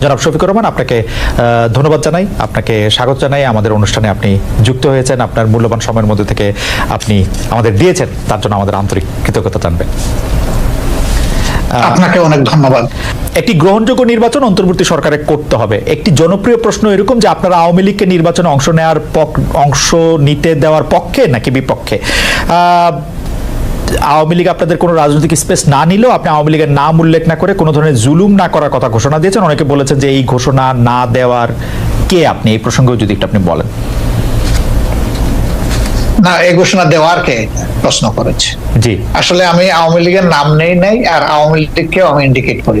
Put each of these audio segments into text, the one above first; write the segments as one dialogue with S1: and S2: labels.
S1: জনাব শফিকুর রহমান আপনাকে ধন্যবাদ জানাই। আপনাকে স্বাগত জানাই। আমাদের অনুষ্ঠানে আপনি যুক্ত হয়েছেন। আপনার মূল্যবান সময়ের মধ্যে থেকে আপনি আমাদের দিয়েছেন। তার জন্য আমাদের আন্তরিক কৃতজ্ঞতা জানবেন।
S2: আপনাকে অনেক ধন্যবাদ।
S1: একটি গ্রহণযোগ্য নির্বাচন অন্তর্বর্তী সরকারে করতে হবে। একটি জনপ্রিয় প্রশ্ন এরকম যে আপনারা আওয়ামী লীগকে নির্বাচনে অংশ নেওয়ার অংশ নিতে দেওয়ার পক্ষে নাকি বিপক্ষে? আহ, আওয়ামী লীগ আপনাদের কোনো রাজনৈতিক স্পেস না নিলেও আপনি আওয়ামী লীগের নাম উল্লেখ না করে কোনো ধরনের জুলুম না করার কথা ঘোষণা দিয়েছেন। অনেকে বলেছেন যে এই ঘোষণা না দেওয়ার কে আপনি? এই প্রসঙ্গেও যদি একটু আপনি বলেন।
S2: না এই ঘোষণা দেওয়ার কে প্রশ্ন করেছে?
S1: জি।
S2: আসলে আমি আওয়ামী লীগের নাম নেই নাই আর আওয়ামী লীগকেও আমি ইন্ডিকেট করি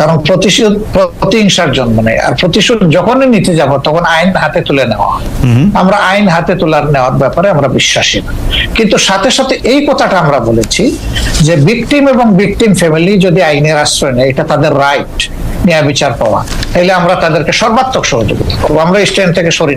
S2: কারণ প্রতিশোধ প্রতিহিংসার জন্ম নেই আর প্রতিশোধ যখনই নিতে যাব তখন আইন হাতে তুলে নেওয়া আমরা আইন হাতে তোলার নেওয়ার ব্যাপারে আমরা বিশ্বাসী না। কিন্তু সাথে সাথে এই কথাটা আমরা বলেছি যে ভিকটিম এবং ভিকটিম ফ্যামিলি যদি আইনের আশ্রয় নেয় এটা তাদের রাইট ন্যায় বিচার পাওয়া। তাহলে আমরা তাদেরকে সর্বাত্মক সহযোগিতা করব। আমরা স্ট্যান্ড থেকে সরি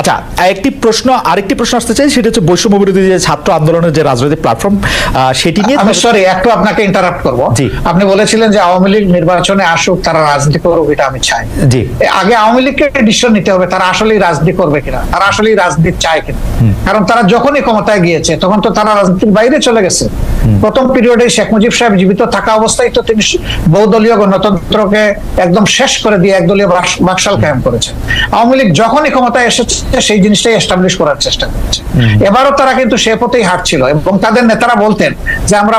S1: আচ্ছা একটি প্রশ্ন আরেকটি প্রশ্ন আসতে চাই সেটা হচ্ছে বৈষম্য বিরোধী যে ছাত্র আন্দোলনের যে রাজনৈতিক প্ল্যাটফর্ম সেটি নিয়ে
S2: আমি সরি একটু আপনাকে ইন্টারাপ্ট করব। আপনি বলেছিলেন যে আওয়ামী লীগ নির্বাচনে আসুক তারা রাজনীতি করুক এটা আমি চাই।
S1: জি।
S2: আগে আওয়ামী লীগকে ডিসিশন নিতে হবে তারা আসলেই রাজনীতি করবে কিনা তারা আসলেই রাজনীতি চায় কিনা। কারণ তারা যখনই ক্ষমতায় গিয়েছে তখন তো তারা রাজনীতির বাইরে চলে গেছে। প্রথম পিরিয়ডে শেখ মুজিব সাহেব জীবিত থাকা অবস্থায় তো তিনি বহুদলীয় গণতন্ত্রকে একদম শেষ করে দিয়ে একদলীয় বাক- বাকশাল কায়েম করেছে আওয়ামী লীগ যখনই ক্ষমতায় এসেছে সেই জিনিসটাই এস্টাবলিশ করার চেষ্টা করছে। এবারও তারা কিন্তু সে পথেই হাঁটছিল এবং তাদের নেতারা বলতেন যে আমরা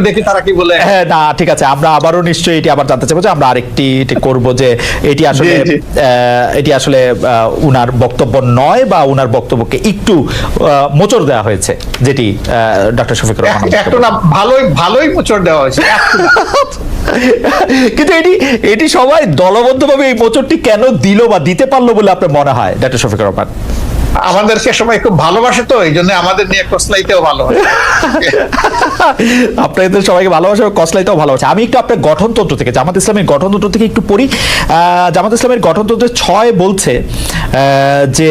S2: দেখি তারা কি বলে।
S1: হ্যাঁ না ঠিক আছে আমরা আবারও নিশ্চয়ই এটি আবার জানতে চাইব যে আমরা আরেকটি করব যে এটি আসলে এটি আসলে উনার বক্তব্য নয় বা উনার বক্তব্যকে একটু মোচড় দেওয়া হয়েছে যেটি ডক্টর শফিকুর রহমান
S2: এক- একটু না ভালোই ভালোই মোচড় দেওয়া হয়েছে
S1: কিন্তু এটি এটি সবাই দলবদ্ধভাবে এই মোচড়টি কেন দিল বা দিতে পারল বলে আপনার মনে হয় ডক্টর শফিকুর রহমান?
S2: আমাদেরকে সবাই খুব ভালোবাসে তো, এই জন্য আমাদের নিয়ে কসলাইতেও ভালো
S1: আপনাদের সবাইকে ভালোবাসে কসলাইতেও ভালোবাসা। আমি একটু আপনার গঠনতন্ত্র থেকে, জামাত ইসলামের গঠনতন্ত্র থেকে একটু পড়ি। জামাত ইসলামের গঠনতন্ত্রের ছয় বলছে যে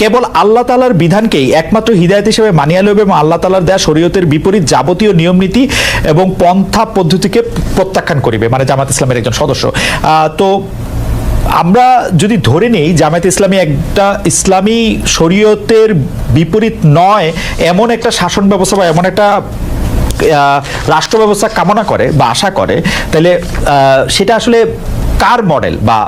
S1: কেবল আল্লাহ তালার বিধানকেই একমাত্র হিদায়ত হিসেবে মানিয়া লইবে এবং আল্লাহ তালার দেয়া শরীয়তের বিপরীত যাবতীয় নিয়ম নীতি এবং পন্থা পদ্ধতিকে প্রত্যাখ্যান করিবে মানে জামাত ইসলামের একজন সদস্য। তো আমরা যদি ধরে নেই জামায়াত ইসলামী একটা ইসলামী শরীয়তের বিপরীত নয়, এমন একটা শাসন ব্যবস্থা বা এমন একটা রাষ্ট্র ব্যবস্থা কামনা করে বা আশা করে, তাহলে সেটা আসলে কার মডেল বা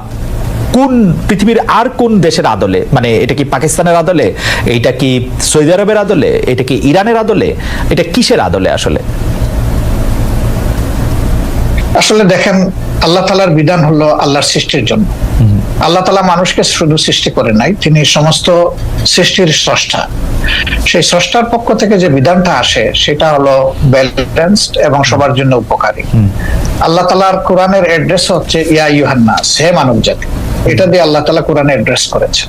S1: কোন পৃথিবীর আর কোন দেশের আদলে মানে এটা কি পাকিস্তানের আদলে, এটা কি সৌদি আরবের আদলে, এটা কি ইরানের আদলে, এটা কিসের আদলে আসলে?
S2: আসলে দেখেন আল্লাহ তালার বিধান হলো আল্লাহর সৃষ্টির জন্য। আল্লাহ তালা মানুষকে শুধু সৃষ্টি করে নাই তিনি সমস্ত সৃষ্টির স্রষ্টা। সেই স্রষ্টার পক্ষ থেকে যে বিধানটা আসে সেটা হলো ব্যালেন্সড এবং সবার জন্য উপকারী। আল্লাহ তালার কোরআনের অ্যাড্রেস হচ্ছে ইয়া ইউহান্না হে মানব জাতি এটা দিয়ে আল্লাহ তালা কোরআনে অ্যাড্রেস করেছেন।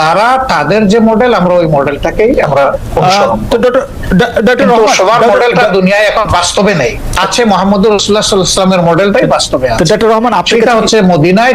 S2: তারা তাদের যে মডেল আমরা ওই মডেলটাকেই আমরা সবার মডেলটা দুনিয়ায় এখন বাস্তবে নেই। আছে মোহাম্মদ রসুল্লাহ সাল্লামের মডেলটাই বাস্তবে আছে।
S1: ডক্টর রহমান আপনি
S2: হচ্ছে মদিনায়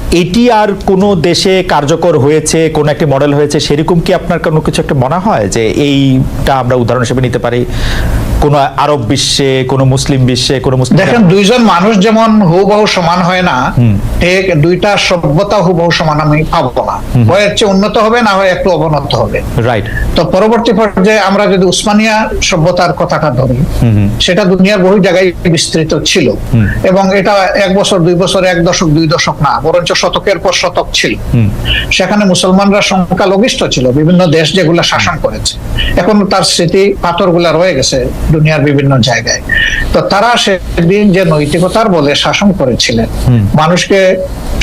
S1: এটি আর কোনো দেশে কার্যকর হয়েছে কোন একটি মডেল হয়েছে সেরকম কি আপনার কোনো কিছু একটা মনে হয় যে এইটা আমরা উদাহরণ হিসেবে নিতে পারি? কোনো আরব বিশ্বে কোনো মুসলিম বিশ্বে কোনো মুসলিম
S2: দেখেন দুইজন মানুষ যেমন হুবহু সমান হয় না ঠিক দুইটা সভ্যতা হুবহু সমান আমি পাবো না। হয় হচ্ছে উন্নত হবে না হয় একটু অবনত হবে।
S1: রাইট
S2: তো পরবর্তী পর্যায়ে আমরা যদি উসমানিয়া সভ্যতার কথাটা ধরি সেটা দুনিয়ার বহু জায়গায় বিস্তৃত ছিল। এবং এটা এক বছর দুই বছর এক দশক দুই দশক না বরঞ্চ শতকের পর শতক ছিল। সেখানে মুসলমানরা সংখ্যালঘিষ্ঠ ছিল বিভিন্ন দেশ যেগুলা শাসন করেছে। এখন তার স্মৃতি পাথরগুলা রয়ে গেছে দুনিয়ার বিভিন্ন জায়গায়। তো তারা সেদিন যে নৈতিকতার বলে শাসন করেছিলেন মানুষকে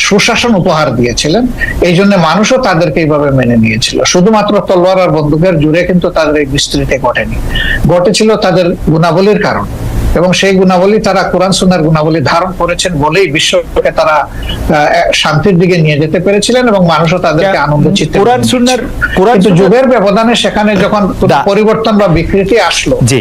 S2: সুশাসন উপহার দিয়েছিলেন এই জন্য মানুষও তাদেরকে এইভাবে মেনে নিয়েছিল। শুধুমাত্র তলোয়ার আর বন্দুকের জুড়ে কিন্তু তাদের এই বিস্তৃতি ঘটেনি। ঘটেছিল তাদের গুণাবলীর কারণ। এবং সেই গুণাবলী তারা কোরআন সুনার গুণাবলী ধারণ করেছেন বলেই বিশ্বকে তারা আহ, শান্তির দিকে নিয়ে যেতে পেরেছিলেন এবং মানুষও তাদেরকে আনন্দ চিত্তে
S1: কোরআন সুনার কোরআন
S2: যুগের ব্যবধানে সেখানে যখন পরিবর্তন বা বিকৃতি আসলো
S1: জি।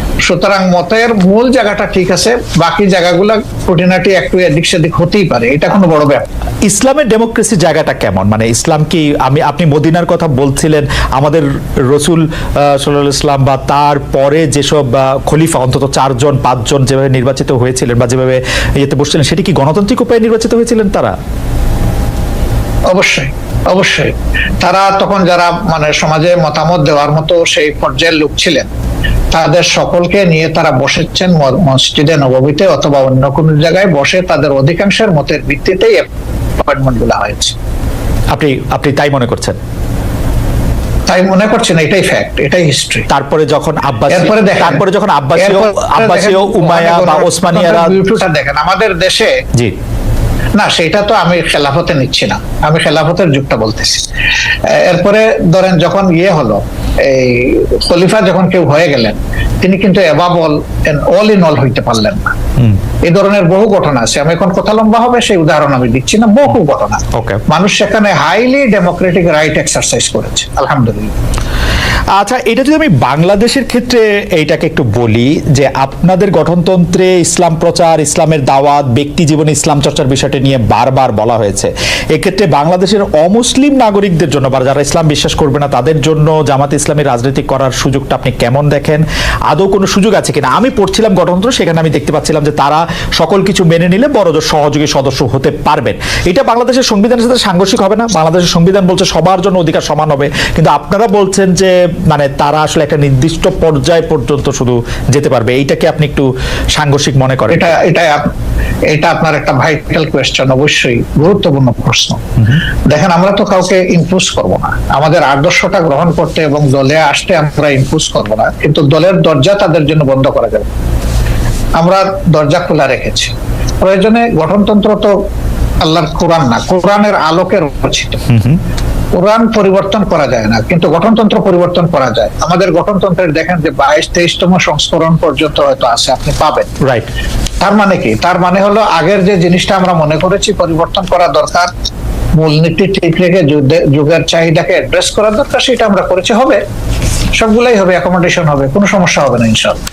S2: সুতরাং মতের মূল জায়গাটা ঠিক আছে বাকি জায়গাগুলো খুঁটিনাটি একটু এদিক সেদিক হতেই পারে এটা কোনো বড় ব্যাপার
S1: ইসলামের ডেমোক্রেসি জায়গাটা কেমন? মানে ইসলাম কি আমি আপনি মদিনার কথা বলছিলেন আমাদের রসুল সাল্লাহ ইসলাম বা তার পরে যেসব খলিফা অন্তত চারজন পাঁচজন যেভাবে নির্বাচিত হয়েছিলেন বা যেভাবে ইয়েতে বসছিলেন সেটি কি গণতান্ত্রিক উপায়ে নির্বাচিত হয়েছিলেন তারা?
S2: অবশ্যই অবশ্যই। তারা তখন যারা মানে সমাজে মতামত দেওয়ার মতো সেই পর্যায়ের লোক ছিলেন। তাদের সকলকে নিয়ে তারা বসেছেন মসজিদে নবমীতে অথবা অন্য কোনো জায়গায় বসে তাদের অধিকাংশের মতের ভিত্তিতেই অ্যাপয়েন্টমেন্টগুলা হয়েছে।
S1: আপনি আপনি তাই মনে করছেন?
S2: তাই মনে করছেন এটাই ফ্যাক্ট এটাই হিস্ট্রি
S1: তারপরে যখন আব্বাসী
S2: এরপরে দেখেন
S1: তারপরে যখন আব্বাসীয় আব্বাসীয় উমায়া বা ওসমানিয়ারা
S2: দেখেন আমাদের দেশে
S1: জি।
S2: না সেটা তো আমি খেলাফতে নিচ্ছি না আমি খেলাফতের যুগটা বলতেছি। এরপরে ধরেন যখন ইয়ে হলো এই খলিফা যখন কেউ হয়ে গেলেন তিনি কিন্তু এভাব অল অল ইন অল হইতে পারলেন না। এই ধরনের বহু ঘটনা আছে। আমি এখন কথা লম্বা হবে সেই উদাহরণ আমি দিচ্ছি না বহু ঘটনা. মানুষ সেখানে হাইলি ডেমোক্রেটিক রাইট এক্সারসাইজ করেছে আলহামদুলিল্লাহ।
S1: আচ্ছা এটা যদি আমি বাংলাদেশের ক্ষেত্রে এইটাকে একটু বলি যে আপনাদের গঠনতন্ত্রে ইসলাম প্রচার ইসলামের দাওয়াত ব্যক্তি জীবনে ইসলাম চর্চার বিষয়টি নিয়ে বারবার বলা হয়েছে। এক্ষেত্রে বাংলাদেশের অমুসলিম নাগরিকদের জন্য বা যারা ইসলাম বিশ্বাস করবে না তাদের জন্য জামাত ইসলামী রাজনীতি করার সুযোগটা আপনি কেমন দেখেন? আদৌ কোনো সুযোগ আছে কিনা? আমি পড়ছিলাম গঠনতন্ত্র সেখানে আমি দেখতে পাচ্ছিলাম যে তারা সকল কিছু মেনে নিলে বড় সহযোগী সদস্য হতে পারবেন। এটা বাংলাদেশের সংবিধানের সাথে সাংঘর্ষিক হবে না। বাংলাদেশের সংবিধান বলছে সবার জন্য অধিকার সমান হবে। কিন্তু আপনারা বলছেন যে মানে তারা আসলে একটা নির্দিষ্ট পর্যায় পর্যন্ত শুধু যেতে পারবে। এইটাকে আপনি একটু সাংঘর্ষিক মনে করেন?
S2: এটা এটা এটা আপনার একটা ভাইটাল কোয়েশ্চেন অবশ্যই গুরুত্বপূর্ণ প্রশ্ন। দেখেন আমরা তো কাউকে ইম্পোজ করব না। আমাদের আদর্শটা গ্রহণ করতে এবং দলে আসতে আমরা ইম্পোজ করব না। কিন্তু দলের দরজা তাদের জন্য বন্ধ করা যাবে। আমরা দরজা খোলা রেখেছি। প্রয়োজনে গঠনতন্ত্র তো আল্লাহর কোরআন না কোরআনের আলোকে রচিত। কোরআন পরিবর্তন করা যায় না কিন্তু গঠনতন্ত্র পরিবর্তন করা যায়। আমাদের গঠনতন্ত্রের দেখেন যে বাইশ তেইশতম সংস্করণ পর্যন্ত হয়তো আছে আপনি পাবেন।
S1: রাইট
S2: তার মানে কি? তার মানে হলো আগের যে জিনিসটা আমরা মনে করেছি পরিবর্তন করা দরকার। মূলনীতি ঠিক রেখে যুগের চাহিদাকে অ্যাড্রেস করা দরকার, সেটা আমরা করেছি। হবে। সবগুলাই হবে অ্যাকোমোডেশন হবে, কোনো সমস্যা হবে না ইনশাল্লাহ